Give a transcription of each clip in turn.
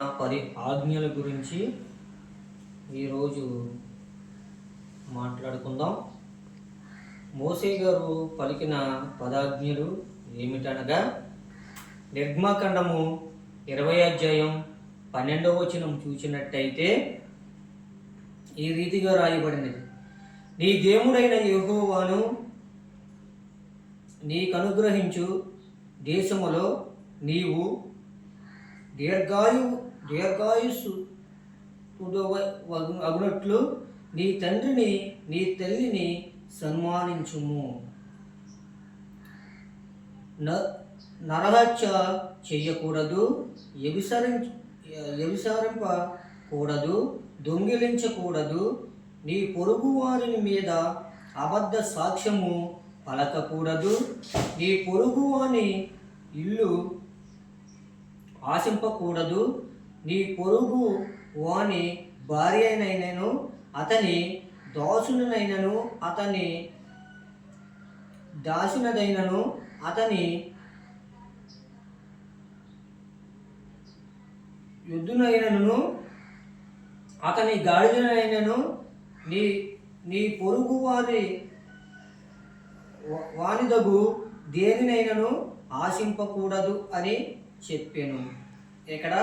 పది ఆజ్ఞల గురించి ఈరోజు మాట్లాడుకుందాం. మోసే గారు పలికిన పదాజ్ఞలు ఏమిటనగా నిర్మాఖండము ఇరవై అధ్యాయం పన్నెండవ వచనం చూసినట్టయితే ఈ రీతిగా రాయబడినది. నీ దేవుడైన యహోవాను నీకు అనుగ్రహించు దేశములో నీవు దీర్ఘాయువు దీర్ఘాయుస్సు. అగునట్లు నీ తండ్రిని నీ తల్లిని సన్మానించుము. న నరహత్య చెయ్యకూడదు ఎవిసరించ ఎవిసరింపకూడదు దొంగిలించకూడదు నీ పొరుగు వారిని మీద అబద్ధ సాక్ష్యము పలకకూడదు నీ పొరుగు వాని ఇల్లు ఆశింపకూడదు నీ పొరుగు వాని భార్యనైనను అతని దాసునైనను అతని దాసునదైనను అతని యుద్ధునైనను అతని గాడిదనైనను నీ నీ పొరుగు వారి వానిదగు దేనినైనను ఆశింపకూడదు అని చెప్పాను. ఇక్కడ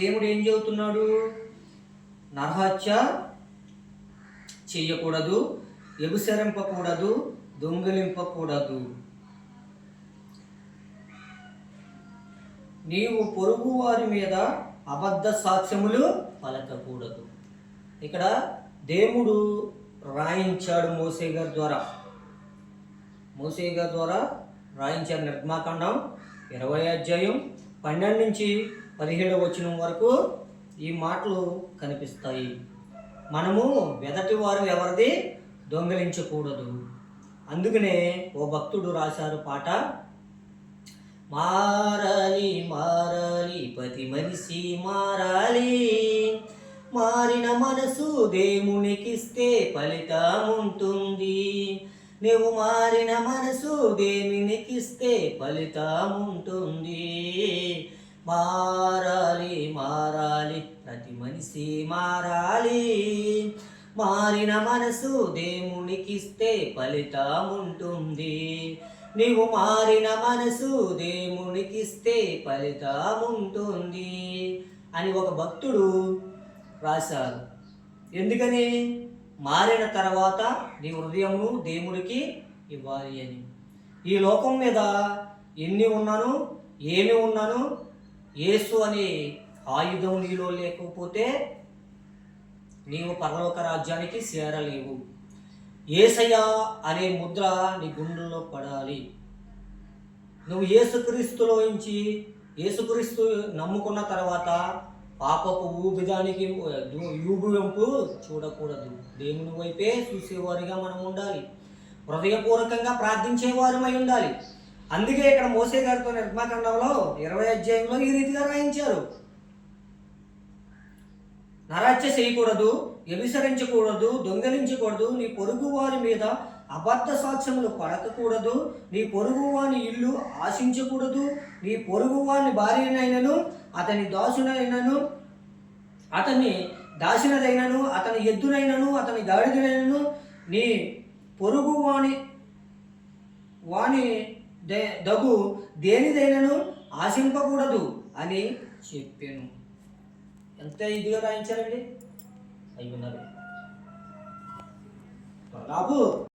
దేవుడు ఏం చెబుతున్నాడు? నరహత్య చెయ్యకూడదు ఎబుసరింపకూడదు దొంగిలింపకూడదు. నీవు పొరుగు వారి మీద అబద్ధ సాక్ష్యములు పలకకూడదు. ఇక్కడ దేవుడు రాయించాడు మోసే గారి ద్వారా. మోసే గారి ద్వారా రాయించారు నిర్మాకాండం ఇరవై అధ్యాయం పన్నెండు నుంచి పదిహేడవ వచ్చిన వరకు ఈ మాటలు కనిపిస్తాయి. మనము వెదటి వారు ఎవరిది? దొంగిలించకూడదు. అందుకనే ఓ భక్తుడు రాశారు పాట మారాలి మారాలి ప్రతి మనిషి మారాలి. మారిన మనసు దేవునికిస్తే ఫలితం ఉంటుంది. నువ్వు మారిన మనసు దేవునికిస్తే ఫలితం ఉంటుంది. మారాలి మారాలి ప్రతి మనిషి మారాలి. మారిన మనసు దేవునికిస్తే ఫలితముంటుంది. నీవు మారిన మనసు దేవునికిస్తే ఫలితముంటుంది అని ఒక భక్తుడు రాశారు. ఎందుకని? మారిన తర్వాత నీ హృదయము దేవుడికి ఇవ్వాలి అని. ఈ లోకం మీద ఎన్ని ఉన్నాను ఏమి ఉన్నాను యేసు అనే ఆయుధం నీలో లేకపోతే నీవు పరలోక రాజ్యానికి చేరలేవు. ఏసయ్య అనే ముద్ర నీ గుండెల్లో పడాలి. నువ్వు ఏసుక్రీస్తులో నుంచి ఏసుక్రీస్తు నమ్ముకున్న తర్వాత పాపపు ఊబిదానికి యూబు వెంపు చూడకూడదు. దేవుని వైపే చూసేవారిగా మనం ఉండాలి. హృదయపూర్వకంగా ప్రార్థించేవారమై ఉండాలి. అందుకే ఇక్కడ మోసే గారితో నిర్మాకాండంలో ఇరవై అధ్యాయంలో ఈ రీతిగా రాయించారు. నరాచ చేయకూడదు వ్యభిసరించకూడదు దొంగిలించకూడదు నీ పొరుగు వారి మీద అబద్ధ సాక్ష్యములు పడకకూడదు నీ పొరుగు వాని ఇల్లు ఆశించకూడదు నీ పొరుగు వాని భార్యనైనను అతని దాసునైనను అతని దాసినదైనను అతని ఎద్దునైనను అతని గాడిదనైనను నీ పొరుగు వాణి వాని దే- దగు దేనిదైనను ఆశింపకూడదు అని చెప్పాను. ఎంత ఇదిగా రాయించారండి? అయి ఉన్నారు బాబు!